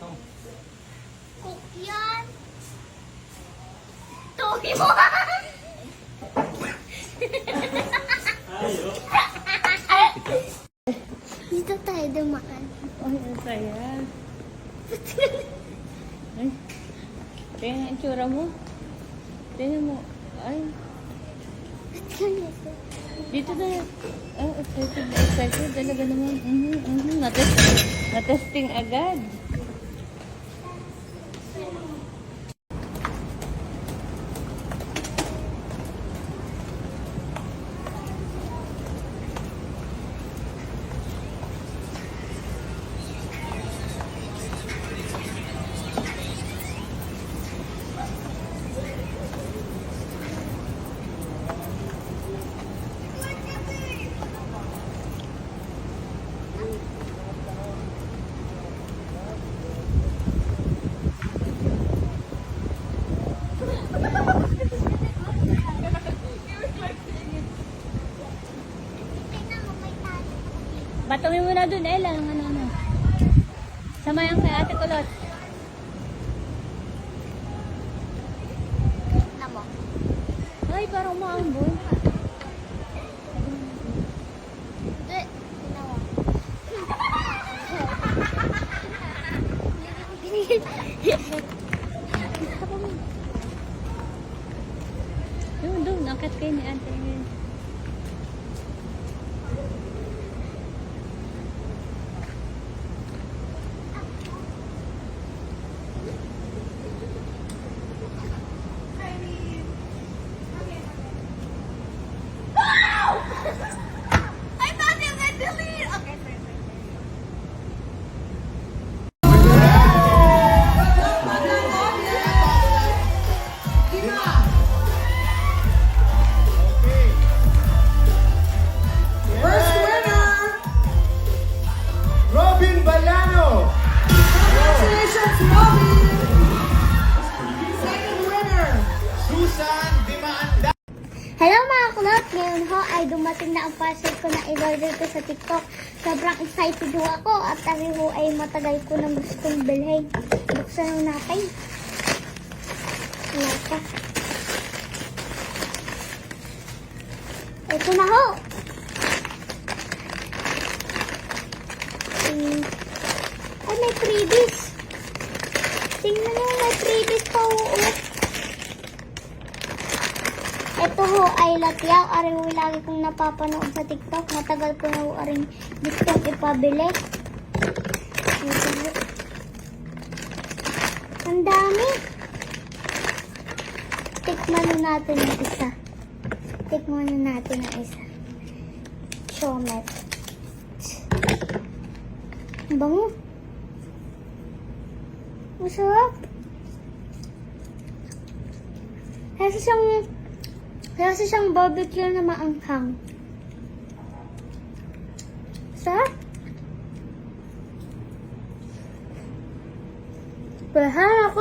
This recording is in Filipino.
to? Cook yan. Togi mo. Dito tayo dumaan. Ay, ang saya. Ay. Tingnan ang itsura mo. Tingnan mo. Ay, dito na. Oh, excited na excited talaga naman. Mhm, mhm. Natest, natesting agad. Batongin mo na dun, Ella. Ang ano, ano. Samayan kay Ate Kulot. Namo. Ay, parang. Ginawa. Doon, doon. Angkat kayo ni Ate. I thought you could delete. Okay, sorry, sorry. First winner! Robin Balano! Congratulations, Robin! Second winner! Susan Dimaanda! Hello kulot! Ngayon ho ay dumating na ang parcel ko na i-order ko sa TikTok. Sobrang excited ho ako at ari ho ay matagal ko na gustong bilhin. Buksan ho natin. Wala pa. Ito na ho! Hmm. Ay, may freebies. Tingnan mo, may freebies pa ho. oh. Ito ho ay latyaw. Ari ho lagi kong napapanood sa TikTok. Matagal ko na aring gustong ipabili. Ang dami. Tikman na natin ang isa. Tikman na natin ang isa. Chomet. Ang bango. Masarap. Kasi siyang kasi siyang barbecue na maanghang. Sarap. Pahara ko